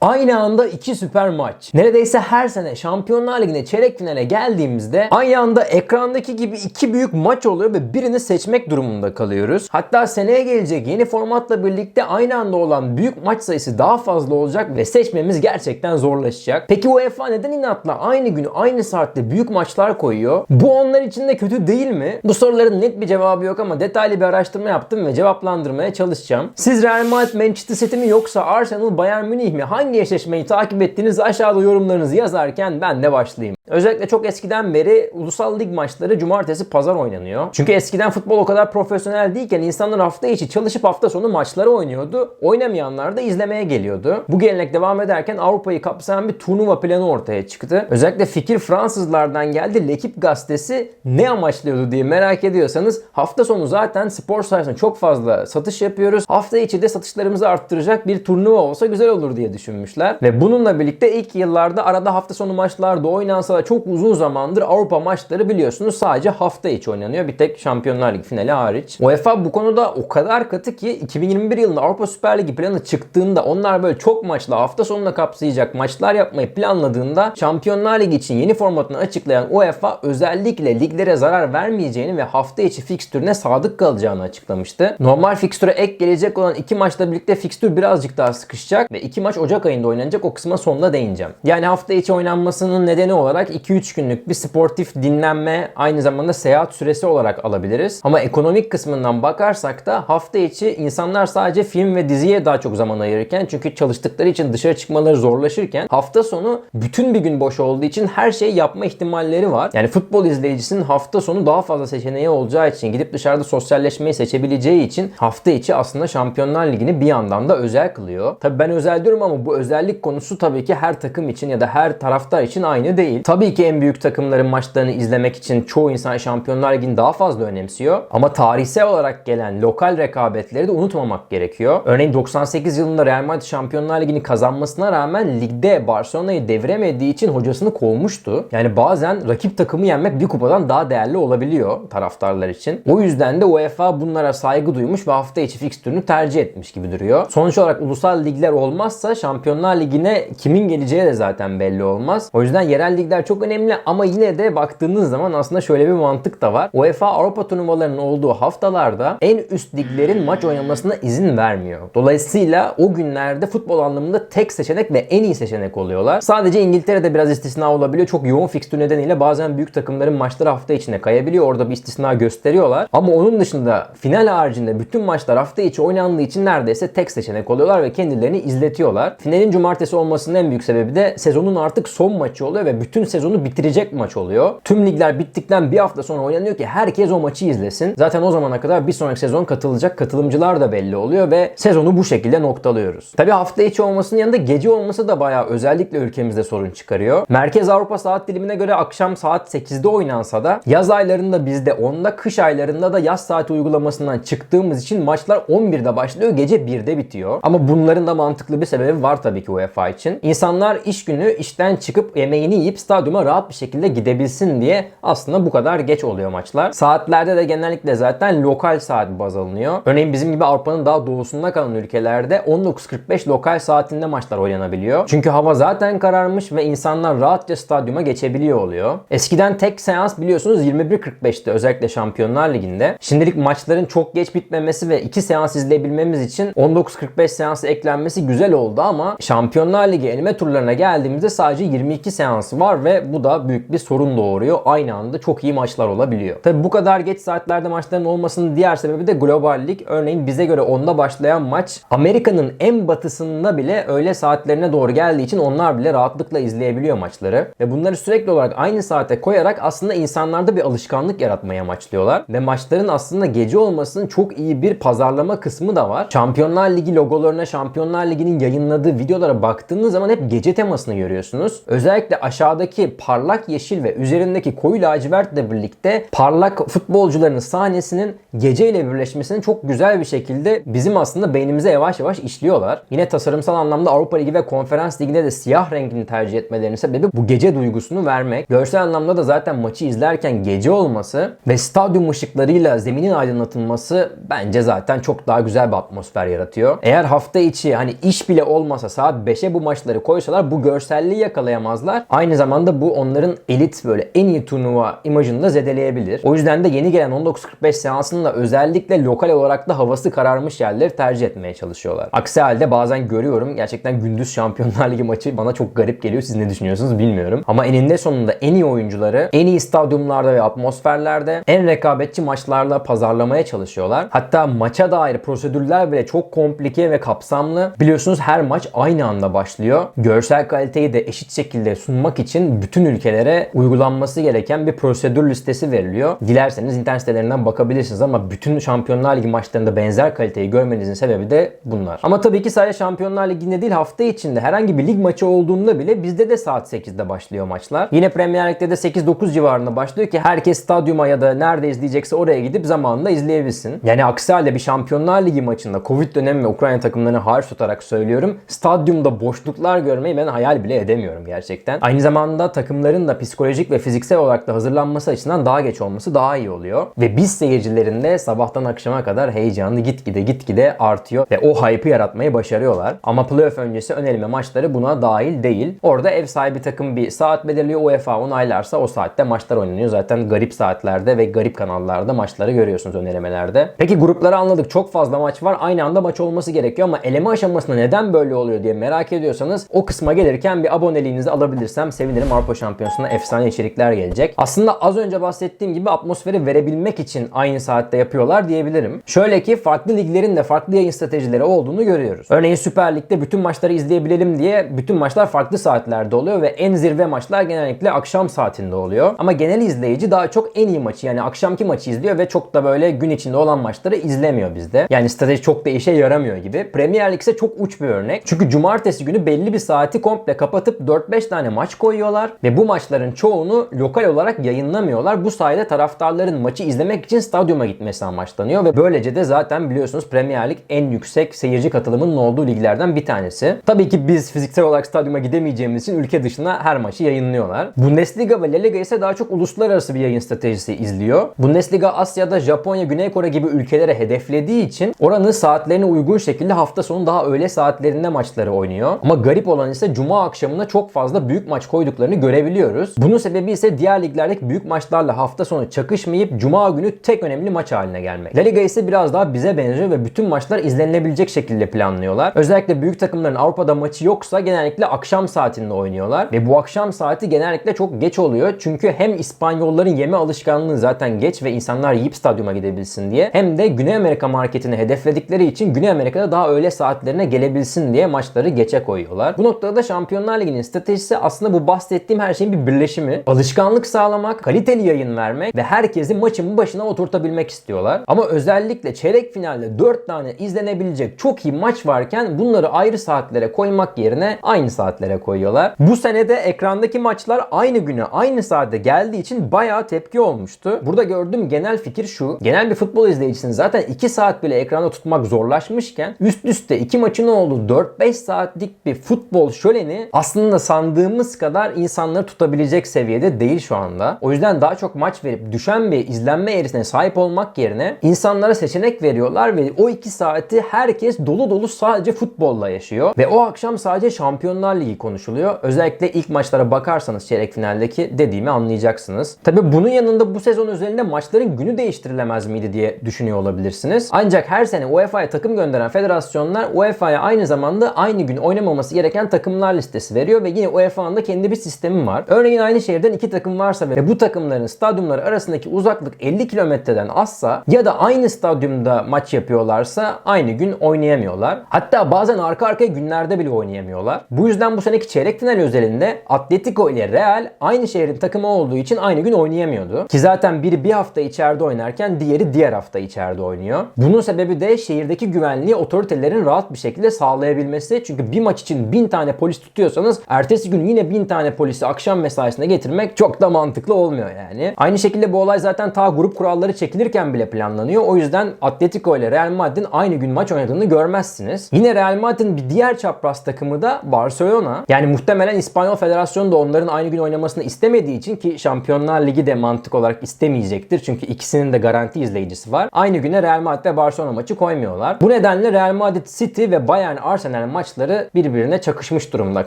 Aynı anda iki süper maç. Neredeyse her sene Şampiyonlar Ligi'ne çeyrek finale geldiğimizde aynı anda ekrandaki gibi iki büyük maç oluyor ve birini seçmek durumunda kalıyoruz. Hatta seneye gelecek yeni formatla birlikte aynı anda olan büyük maç sayısı daha fazla olacak ve seçmemiz gerçekten zorlaşacak. Peki UEFA neden inatla aynı günü aynı saatte büyük maçlar koyuyor? Bu onlar için de kötü değil mi? Bu soruların net bir cevabı yok ama detaylı bir araştırma yaptım ve cevaplandırmaya çalışacağım. Siz Real Madrid Manchester City mi yoksa Arsenal Bayern Münih mi? Hangi eşleşmeyi takip ettiğiniz aşağıda yorumlarınızı yazarken ben de başlayayım. Özellikle çok eskiden beri ulusal lig maçları cumartesi pazar oynanıyor. Çünkü eskiden futbol o kadar profesyonel değilken insanlar hafta içi çalışıp hafta sonu maçları oynuyordu. Oynamayanlar da izlemeye geliyordu. Bu gelenek devam ederken Avrupa'yı kapsayan bir turnuva planı ortaya çıktı. Özellikle fikir Fransızlardan geldi. L'Equipe gazetesi ne amaçlıyordu diye merak ediyorsanız hafta sonu zaten spor sayesinde çok fazla satış yapıyoruz. Hafta içi de satışlarımızı arttıracak bir turnuva olsa güzel olur diye düşünmüşler. Ve bununla birlikte ilk yıllarda arada hafta sonu maçlarda oynansa çok uzun zamandır Avrupa maçları biliyorsunuz sadece hafta içi oynanıyor. Bir tek Şampiyonlar Ligi finali hariç. UEFA bu konuda o kadar katı ki 2021 yılında Avrupa Süper Ligi planı çıktığında onlar böyle çok maçlı hafta sonuna kapsayacak maçlar yapmayı planladığında Şampiyonlar Ligi için yeni formatını açıklayan UEFA özellikle liglere zarar vermeyeceğini ve hafta içi fikstürüne sadık kalacağını açıklamıştı. Normal fikstüre ek gelecek olan iki maçla birlikte fikstür birazcık daha sıkışacak ve iki maç Ocak ayında oynanacak o kısma sonunda değineceğim. Yani hafta içi oynanmasının nedeni olarak 2-3 günlük bir sportif dinlenme aynı zamanda seyahat süresi olarak alabiliriz. Ama ekonomik kısmından bakarsak da hafta içi insanlar sadece film ve diziye daha çok zaman ayırırken çünkü çalıştıkları için dışarı çıkmaları zorlaşırken hafta sonu bütün bir gün boş olduğu için her şeyi yapma ihtimalleri var. Yani futbol izleyicisinin hafta sonu daha fazla seçeneği olacağı için gidip dışarıda sosyalleşmeyi seçebileceği için hafta içi aslında Şampiyonlar Ligi'ni bir yandan da özel kılıyor. Tabii ben özel diyorum ama bu özellik konusu tabii ki her takım için ya da her taraftar için aynı değil. Tabii ki en büyük takımların maçlarını izlemek için çoğu insan Şampiyonlar Ligi'ni daha fazla önemsiyor. Ama tarihsel olarak gelen lokal rekabetleri de unutmamak gerekiyor. Örneğin 98 yılında Real Madrid Şampiyonlar Ligi'ni kazanmasına rağmen ligde Barcelona'yı deviremediği için hocasını kovmuştu. Yani bazen rakip takımı yenmek bir kupadan daha değerli olabiliyor taraftarlar için. O yüzden de UEFA bunlara saygı duymuş ve hafta içi fikstürünü tercih etmiş gibi duruyor. Sonuç olarak ulusal ligler olmazsa Şampiyonlar Ligi'ne kimin geleceği de zaten belli olmaz. O yüzden yerel ligler çok önemli ama yine de baktığınız zaman aslında şöyle bir mantık da var. UEFA Avrupa turnuvalarının olduğu haftalarda en üst liglerin maç oynamasına izin vermiyor. Dolayısıyla o günlerde futbol anlamında tek seçenek ve en iyi seçenek oluyorlar. Sadece İngiltere'de biraz istisna olabiliyor. Çok yoğun fikstür nedeniyle bazen büyük takımların maçları hafta içine kayabiliyor. Orada bir istisna gösteriyorlar. Ama onun dışında final haricinde bütün maçlar hafta içi oynandığı için neredeyse tek seçenek oluyorlar ve kendilerini izletiyorlar. Finalin cumartesi olmasının en büyük sebebi de sezonun artık son maçı oluyor ve bütün sezonu bitirecek maç oluyor. Tüm ligler bittikten bir hafta sonra oynanıyor ki herkes o maçı izlesin. Zaten o zamana kadar bir sonraki sezon katılacak katılımcılar da belli oluyor ve sezonu bu şekilde noktalıyoruz. Tabi hafta içi olmasının yanında gece olması da bayağı özellikle ülkemizde sorun çıkarıyor. Merkez Avrupa saat dilimine göre akşam saat 8'de oynansa da yaz aylarında bizde 10'da kış aylarında da yaz saati uygulamasından çıktığımız için maçlar 11'de başlıyor gece 1'de bitiyor. Ama bunların da mantıklı bir sebebi var tabii ki UEFA için. İnsanlar iş günü işten çıkıp yemeğini yiyip stadyuma rahat bir şekilde gidebilsin diye aslında bu kadar geç oluyor maçlar. Saatlerde de genellikle zaten lokal saat baz alınıyor. Örneğin bizim gibi Avrupa'nın daha doğusunda kalan ülkelerde 19.45 lokal saatinde maçlar oynanabiliyor. Çünkü hava zaten kararmış ve insanlar rahatça stadyuma geçebiliyor oluyor. Eskiden tek seans biliyorsunuz 21.45'te özellikle Şampiyonlar Ligi'nde. Şimdilik maçların çok geç bitmemesi ve iki seans izleyebilmemiz için 19.45 seansı eklenmesi güzel oldu ama Şampiyonlar Ligi eleme turlarına geldiğimizde sadece 22 seans var ve bu da büyük bir sorun doğuruyor. Aynı anda çok iyi maçlar olabiliyor. Tabi bu kadar geç saatlerde maçların olmasının diğer sebebi de global lig. Örneğin bize göre onda başlayan maç Amerika'nın en batısında bile öğle saatlerine doğru geldiği için onlar bile rahatlıkla izleyebiliyor maçları. Ve bunları sürekli olarak aynı saate koyarak aslında insanlarda bir alışkanlık yaratmaya amaçlıyorlar. Ve maçların aslında gece olmasının çok iyi bir pazarlama kısmı da var. Şampiyonlar Ligi logolarına, Şampiyonlar Ligi'nin yayınladığı videolara baktığınız zaman hep gece temasını görüyorsunuz. Özellikle aşağıdaki parlak yeşil ve üzerindeki koyu lacivertle birlikte parlak futbolcuların sahnesinin geceyle birleşmesini çok güzel bir şekilde bizim aslında beynimize yavaş yavaş işliyorlar. Yine tasarımsal anlamda Avrupa Ligi ve Konferans Ligi'nde de siyah rengini tercih etmelerinin sebebi bu gece duygusunu vermek. Görsel anlamda da zaten maçı izlerken gece olması ve stadyum ışıklarıyla zeminin aydınlatılması bence zaten çok daha güzel bir atmosfer yaratıyor. Eğer hafta içi hani iş bile olmasa saat 5'e bu maçları koysalar bu görselliği yakalayamazlar. Aynı zamanda bu onların elit böyle en iyi turnuva imajını da zedeleyebilir. O yüzden de yeni gelen 19.45 seansında özellikle lokal olarak da havası kararmış yerleri tercih etmeye çalışıyorlar. Aksi halde bazen görüyorum gerçekten gündüz Şampiyonlar Ligi maçı bana çok garip geliyor. Siz ne düşünüyorsunuz bilmiyorum. Ama eninde sonunda en iyi oyuncuları en iyi stadyumlarda ve atmosferlerde en rekabetçi maçlarla pazarlamaya çalışıyorlar. Hatta maça dair prosedürler bile çok komplike ve kapsamlı. Biliyorsunuz her maç aynı anda başlıyor. Görsel kaliteyi de eşit şekilde sunmak için bütün ülkelere uygulanması gereken bir prosedür listesi veriliyor. Dilerseniz internet sitelerinden bakabilirsiniz ama bütün Şampiyonlar Ligi maçlarında benzer kaliteyi görmenizin sebebi de bunlar. Ama tabii ki sadece Şampiyonlar Ligi'nde değil hafta içinde herhangi bir lig maçı olduğunda bile bizde de saat 8'de başlıyor maçlar. Yine Premier Lig'de de 8-9 civarında başlıyor ki herkes stadyuma ya da nerede izleyecekse oraya gidip zamanında izleyebilsin. Yani aksi halde bir Şampiyonlar Ligi maçında Covid dönemi ve Ukrayna takımlarını hariç tutarak söylüyorum. Stadyumda boşluklar görmeyi ben hayal bile edemiyorum gerçekten. Aynı zamanda takımların da psikolojik ve fiziksel olarak da hazırlanması açısından daha geç olması daha iyi oluyor. Ve biz seyircilerin de sabahtan akşama kadar heyecanı gitgide gitgide artıyor ve o hype'ı yaratmayı başarıyorlar. Ama playoff öncesi ön eleme maçları buna dahil değil. Orada ev sahibi takım bir saat belirliyor. UEFA onaylarsa o saatte maçlar oynanıyor. Zaten garip saatlerde ve garip kanallarda maçları görüyorsunuz ön elemelerde. Peki grupları anladık. Çok fazla maç var. Aynı anda maç olması gerekiyor ama eleme aşamasında neden böyle oluyor diye merak ediyorsanız o kısma gelirken bir aboneliğinizi alabilirsem sevinirim. Avrupa Şampiyonası'nda efsane içerikler gelecek. Aslında az önce bahsettiğim gibi atmosferi verebilmek için aynı saatte yapıyorlar diyebilirim. Şöyle ki farklı liglerin de farklı yayın stratejileri olduğunu görüyoruz. Örneğin Süper Lig'de bütün maçları izleyebilelim diye bütün maçlar farklı saatlerde oluyor ve en zirve maçlar genellikle akşam saatinde oluyor. Ama genel izleyici daha çok en iyi maçı yani akşamki maçı izliyor ve çok da böyle gün içinde olan maçları izlemiyor bizde. Yani strateji çok da işe yaramıyor gibi. Premier Lig ise çok uç bir örnek. Çünkü cumartesi günü belli bir saati komple kapatıp 4-5 tane maç koyuyorlar ve bu maçların çoğunu lokal olarak yayınlamıyorlar. Bu sayede taraftarların maçı izlemek için stadyuma gitmesi amaçlanıyor ve böylece de zaten biliyorsunuz Premier Lig en yüksek seyirci katılımının olduğu liglerden bir tanesi. Tabii ki biz fiziksel olarak stadyuma gidemeyeceğimiz için ülke dışına her maçı yayınlıyorlar. Bundesliga ve La Liga ise daha çok uluslararası bir yayın stratejisi izliyor. Bundesliga Asya'da Japonya, Güney Kore gibi ülkelere hedeflediği için oranın saatlerine uygun şekilde hafta sonu daha öğle saatlerinde maçları oynuyor. Ama garip olan ise cuma akşamına çok fazla büyük maç koyduklarını görebiliyoruz. Bunun sebebi ise diğer liglerdeki büyük maçlarla hafta sonu çakışmayıp cuma günü tek önemli maç haline gelmek. La Liga ise biraz daha bize benziyor ve bütün maçlar izlenilebilecek şekilde planlıyorlar. Özellikle büyük takımların Avrupa'da maçı yoksa genellikle akşam saatinde oynuyorlar ve bu akşam saati genellikle çok geç oluyor. Çünkü hem İspanyolların yeme alışkanlığı zaten geç ve insanlar yiyip stadyuma gidebilsin diye hem de Güney Amerika marketini hedefledikleri için Güney Amerika'da daha öğle saatlerine gelebilsin diye maçları geçe koyuyorlar. Bu noktada da Şampiyonlar Ligi'nin stratejisi aslında bu bahsettiğim her şeyin bir birleşimi. Alışkanlık sağlamak, kaliteli yayın vermek ve herkesi maçın başına oturtabilmek istiyorlar. Ama özellikle çeyrek finalde 4 tane izlenebilecek çok iyi maç varken bunları ayrı saatlere koymak yerine aynı saatlere koyuyorlar. Bu senede ekrandaki maçlar aynı güne aynı saatte geldiği için bayağı tepki olmuştu. Burada gördüğüm genel fikir şu. Genel bir futbol izleyicisinin zaten 2 saat bile ekranda tutmak zorlaşmışken üst üste iki maçın olduğu 4-5 saatlik bir futbol şöleni aslında sandığımız kadar insanları tutabilecek seviyede değil şu anda. O yüzden daha çok maç verip düşen bir izlenme eğrisine sahip olmak yerine insanlara seçenek veriyorlar ve o 2 saati herkes dolu dolu sadece futbolla yaşıyor. Ve o akşam sadece Şampiyonlar Ligi konuşuluyor. Özellikle ilk maçlara bakarsanız çeyrek finaldeki dediğimi anlayacaksınız. Tabi bunun yanında bu sezon özelinde maçların günü değiştirilemez miydi diye düşünüyor olabilirsiniz. Ancak her sene UEFA'ya takım gönderen federasyonlar UEFA'ya aynı zamanda aynı gün oynamaması gereken takımlar listesi veriyor ve yine UEFA'nın da kendi bir sistemi var. Örneğin aynı şehirden iki takım varsa ve bu takımların stadyumları arasındaki uzaklık 50 kilometreden azsa ya da aynı stadyumda maç yapıyorlarsa aynı gün oynayamıyorlar. Hatta bazen arka arkaya günlerde bile oynayamıyorlar. Bu yüzden bu seneki çeyrek final özelinde Atletico ile Real aynı şehrin takımı olduğu için aynı gün oynayamıyordu. Ki zaten biri bir hafta içeride oynarken diğeri diğer hafta içeride oynuyor. Bunun sebebi de şehirdeki güvenliği otoritelerin rahat bir şekilde sağlayabilmesi. Çünkü bir maç için bin tane polis tutuyorsanız ertesi gün yine bin tane polisi akşam mesaisine getirmek çok da mantıklı olmuyor yani. Aynı şekilde bu olay zaten ta grup kuralları çekilirken bile planlanıyor. O yüzden Atletico ile Real Madrid'in aynı gün maç oynadığını görmezsiniz. Yine Real Madrid'in bir diğer çapraz takımı da Barcelona. Yani muhtemelen İspanyol Federasyonu da onların aynı gün oynamasını istemediği için ki Şampiyonlar Ligi de mantık olarak istemeyecektir. Çünkü ikisinin de garanti izleyicisi var. Aynı güne Real Madrid ve Barcelona maçı koymuyorlar. Bu nedenle Real Madrid City ve Bayern Arsenal maç maçları birbirine çakışmış durumda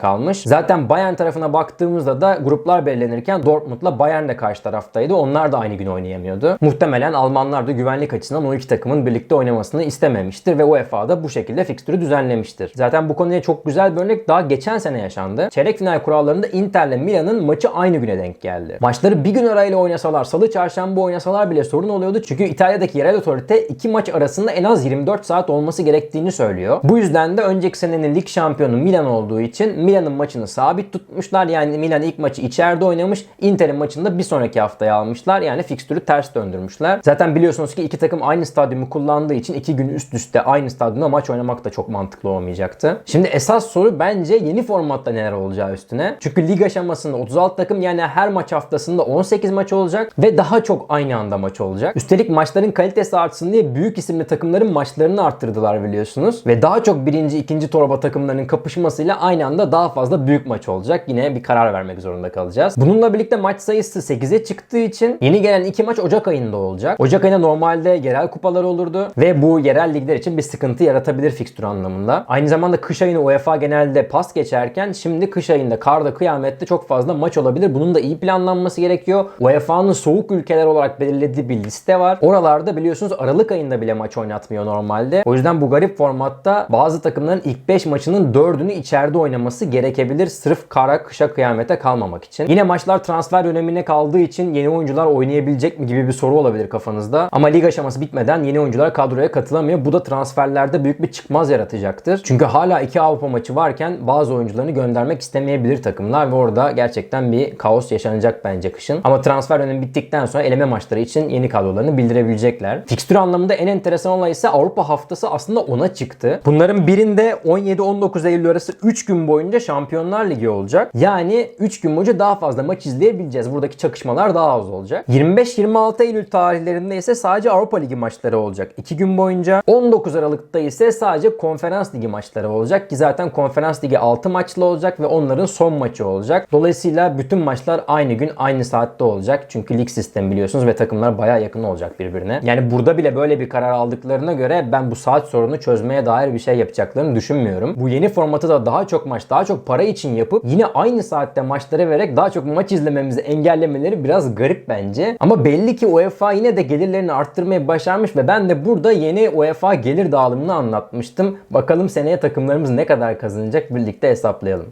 kalmış. Zaten Bayern tarafına baktığımızda da gruplar belirlenirken Dortmund'la Bayern de karşı taraftaydı. Onlar da aynı gün oynayamıyordu. Muhtemelen Almanlar da güvenlik açısından o iki takımın birlikte oynamasını istememiştir ve UEFA da bu şekilde fikstürü düzenlemiştir. Zaten bu konuya çok güzel bir örnek daha geçen sene yaşandı. Çeyrek final kurallarında Inter'le Milan'ın maçı aynı güne denk geldi. Maçları bir gün arayla oynasalar, salı çarşamba oynasalar bile sorun oluyordu. Çünkü İtalya'daki yerel otorite iki maç arasında en az 24 saat olması gerektiğini söylüyor. Bu yüzden de önceki senenin lig şampiyonu Milan olduğu için Milan'ın maçını sabit tutmuşlar. Yani Milan ilk maçı içeride oynamış. Inter'in maçını da bir sonraki haftaya almışlar. Yani fikstürü ters döndürmüşler. Zaten biliyorsunuz ki iki takım aynı stadyumu kullandığı için iki gün üst üste aynı stadyumda maç oynamak da çok mantıklı olmayacaktı. Şimdi esas soru bence yeni formatta neler olacağı üstüne. Çünkü lig aşamasında 36 takım yani her maç haftasında 18 maç olacak ve daha çok aynı anda maç olacak. Üstelik maçların kalitesi artsın diye büyük isimli takımların maçlarını arttırdılar biliyorsunuz. Ve daha çok birinci, ikinci torba takımlarının kapışmasıyla aynı anda daha fazla büyük maç olacak. Yine bir karar vermek zorunda kalacağız. Bununla birlikte maç sayısı 8'e çıktığı için yeni gelen iki maç Ocak ayında olacak. Ocak ayında normalde yerel kupalar olurdu ve bu yerel ligler için bir sıkıntı yaratabilir fikstür anlamında. Aynı zamanda kış ayını UEFA genelde pas geçerken şimdi kış ayında karda kıyamette çok fazla maç olabilir. Bunun da iyi planlanması gerekiyor. UEFA'nın soğuk ülkeler olarak belirlediği bir liste var. Oralarda biliyorsunuz Aralık ayında bile maç oynatmıyor normalde. O yüzden bu garip formatta bazı takımların ilk 5 maçının 4'ünü içeride oynaması gerekebilir. Sırf kara kışa kıyamete kalmamak için. Yine maçlar transfer dönemine kaldığı için yeni oyuncular oynayabilecek mi gibi bir soru olabilir kafanızda. Ama lig aşaması bitmeden yeni oyuncular kadroya katılamıyor. Bu da transferlerde büyük bir çıkmaz yaratacaktır. Çünkü hala iki Avrupa maçı varken bazı oyuncularını göndermek istemeyebilir takımlar ve orada gerçekten bir kaos yaşanacak bence kışın. Ama transfer dönemi bittikten sonra eleme maçları için yeni kadrolarını bildirebilecekler. Fikstür anlamında en enteresan olay ise Avrupa haftası aslında ona çıktı. Bunların birinde 17-19 Eylül arası 3 gün boyunca Şampiyonlar Ligi olacak. Yani 3 gün boyunca daha fazla maç izleyebileceğiz. Buradaki çakışmalar daha az olacak. 25-26 Eylül tarihlerinde ise sadece Avrupa Ligi maçları olacak. 2 gün boyunca 19 Aralık'ta ise sadece Konferans Ligi maçları olacak ki zaten Konferans Ligi 6 maçlı olacak ve onların son maçı olacak. Dolayısıyla bütün maçlar aynı gün aynı saatte olacak. Çünkü lig sistemi biliyorsunuz ve takımlar baya yakın olacak birbirine. Yani burada bile böyle bir karar aldıklarına göre ben bu saat sorunu çözmeye dair bir şey yapacaklarını düşünmüyorum. Bu yeni formatı da daha çok maç, daha çok para için yapıp yine aynı saatte maçları vererek daha çok maç izlememizi engellemeleri biraz garip bence. Ama belli ki UEFA yine de gelirlerini arttırmayı başarmış ve ben de burada yeni UEFA gelir dağılımını anlatmıştım. Bakalım seneye takımlarımız ne kadar kazanacak birlikte hesaplayalım.